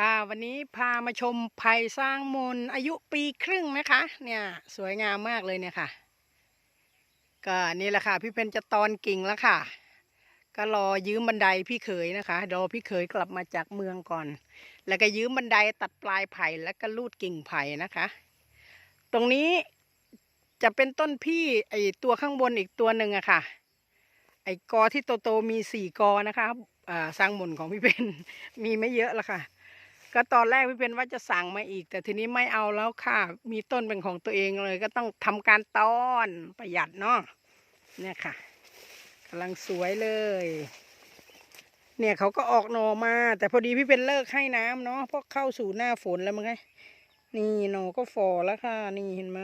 ค่ะวันนี้พามาชมไผ่สร้างมนต์อายุปีครึ่งนะคะ เนี่ยสวยงามมากเลยเนี่ยค่ะ ก็นี่แหละค่ะ พี่เพนจะตอนกิ่งแล้วค่ะ ก็รอยืมบันไดพี่เขยนะคะรอพี่เขยกลับมาจากเมืองก่อน แล้วก็ยืมบันไดตัดปลายไผ่แล้วก็ลูดกิ่งไผ่นะคะ ตรงนี้จะเป็นต้นพี่ไอตัวข้างบนอีกตัวหนึ่งอะค่ะ ไอกอที่โตๆมีสี่กอนะคะอ่าสร้างมนต์ของพี่เพนมีไม่เยอะละค่ะ ก็ตอนแรกพี่เพนว่าจะสั่งมาอีก แต่ทีนี้ไม่เอาแล้วค่ะ มีต้นเป็นของตัวเองเลย ก็ต้องทำการต้อนประหยัดเนาะเนี่ยค่ะกำลังสวยเลย เนี่ยเขาก็ออกหนอมา แต่พอดีพี่เป็นเลิกให้น้ำเนาะเพราะเข้าสู่หน้าฝนแล้วมั้งไงนี่หนอก็ฝ่อแล้วค่ะ นี่เห็นไหม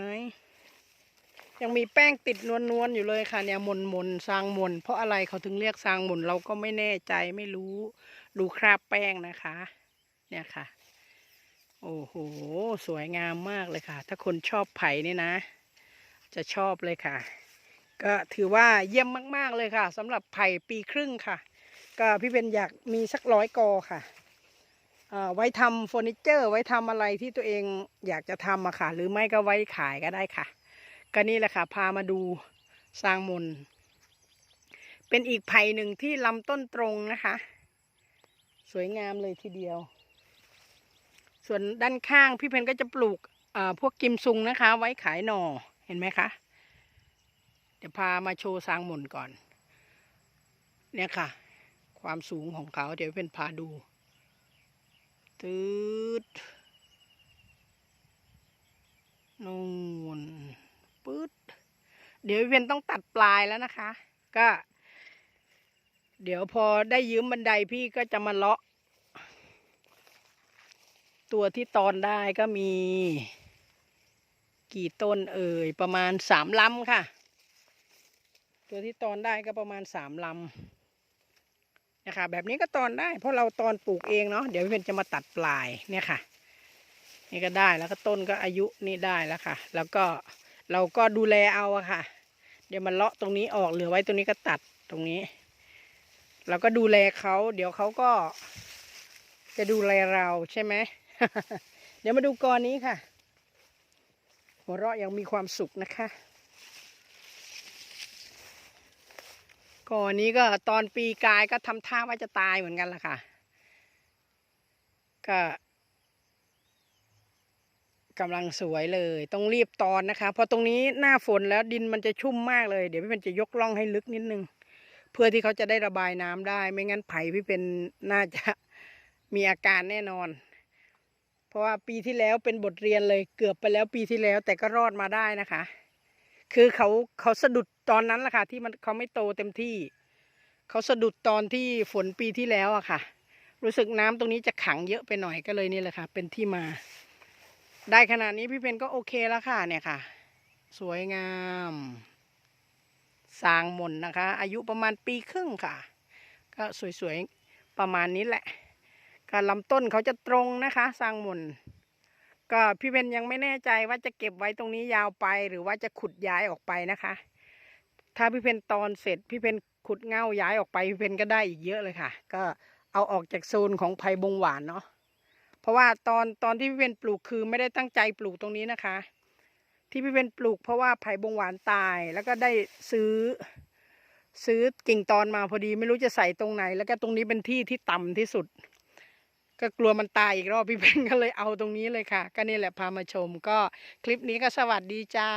ยังมีแป้งติดนวลๆอยู่เลยค่ะ เนี่ยมนมนสร้างมน เพราะอะไรเขาถึงเรียกสร้างมนเราก็ไม่แน่ใจไม่รู้ ดูคราบแป้งนะคะ เนี่ยค่ะ โอ้โห สวยงามมากเลยค่ะ ถ้าคนชอบไผ่นี่นะ จะชอบเลยค่ะ ก็ถือว่าเยี่ยมมาก ๆ เลยค่ะสำหรับไผ่ปีครึ่งค่ะ ก็พี่เป็นอยากมีสักร้อยกอค่ะไว้ทำเฟอร์นิเจอร์ ไว้ทำอะไรที่ตัวเองอยากจะทำอะค่ะ หรือไม่ก็ไว้ขายก็ได้ค่ะ ก็นี่แหละค่ะ พามาดูสร้างมน เป็นอีกไผ่หนึ่งที่ลำต้นตรงนะคะ สวยงามเลยทีเดียว ส่วนด้านข้างพี่เพนก็จะปลูกพวกกิมซุงนะคะ ไว้ขายหน่อเห็นไหมคะเดี๋ยวพามาโชว์สางมนก่อน เนี่ยค่ะ ความสูงของเขาเดี๋ยวเป็นพาดูตืดนูนปื๊ดเดี๋ยวเป็นต้องตัดปลายแล้วนะคะ ก็ เดี๋ยวพอได้ยืมบันไดพี่ก็จะมาเลาะ ตัวที่ตอนได้ก็มี กี่ต้นเอ่ย ประมาณสามลำค่ะ ตัวที่ตอนได้ก็ประมาณสามลำนะคะแบบนี้ก็ตอนได้ เพราะเราตอนปลูกเองเนาะเดี๋ยวพี่เพนจะมาตัดปลายเนี่ยค่ะ นี่ก็ได้แล้วก็ต้นก็อายุนี่ได้แล้วค่ะ แล้วก็เราก็ดูแลเอาอะค่ะ เดี๋ยวมันเลาะตรงนี้ออกเหลือไว้ตรงนี้ก็ตัดตรงนี้เราก็ดูแลเขา เดี๋ยวเขาก็จะดูแลเราใช่ไหม เดี๋ยวมาดูกรนี้ค่ะ หัวเราะยังมีความสุขนะคะกอนี้ก็ตอนปีกายก็ทำท่าว่าจะตายเหมือนกันล่ะค่ะ ก็กำลังสวยเลย ต้องรีบตอนนะคะ เพราะตรงนี้หน้าฝนแล้วดินมันจะชุ่มมากเลย เดี๋ยวพี่เป็นจะยกล่องให้ลึกนิดนึง เพื่อที่เขาจะได้ระบายน้ำได้ ไม่งั้นไผ่พี่เป็นน่าจะมีอาการแน่นอน เพราะว่าปีที่แล้วเป็นบทเรียนเลยเกือบไปแล้วปีที่แล้วแต่ก็รอดมาได้นะคะ คือเขาเขาสะดุดตอนนั้นแหละค่ะ ที่มันเขาไม่โตเต็มที่ เขาสะดุดตอนที่ฝนปีที่แล้วอะค่ะ รู้สึกน้ำตรงนี้จะขังเยอะไปหน่อยก็เลยนี่แหละค่ะ เป็นที่มา ได้ขนาดนี้พี่เพนก็โอเคแล้วค่ะเนี่ยค่ะ สวยงามสร้างมนนะคะ อายุประมาณปีครึ่งค่ะ ก็สวยๆ ประมาณนี้แหละ ก็ลำต้นเขาจะตรงนะคะสร้างมนก็พี่เพนยังไม่แน่ใจว่าจะเก็บไว้ตรงนี้ยาวไป หรือว่าจะขุดย้ายออกไปนะคะ ถ้าพี่เพนตอนเสร็จพี่เพนขุดเง่าย้ายออกไปพี่เพนก็ได้อีกเยอะเลยค่ะ ก็เอาออกจากโซนของไผ่บงหวานเนาะเพราะว่าตอนตอนที่พี่เพนปลูกคือไม่ได้ตั้งใจปลูกตรงนี้นะคะ ที่พี่เพนปลูกเพราะว่าไผ่บงหวานตายแล้วก็ได้ซื้อ ซื้อกิ่งตอนมาพอดีไม่รู้จะใส่ตรงไหน แล้วก็ตรงนี้เป็นที่ที่ต่ำที่สุด ก็กลัวมันตายอีกรอบพี่เพนก็เลยเอาตรงนี้เลยค่ะ ก็นี่แหละพามาชม ก็คลิปนี้ก็สวัสดีจ้า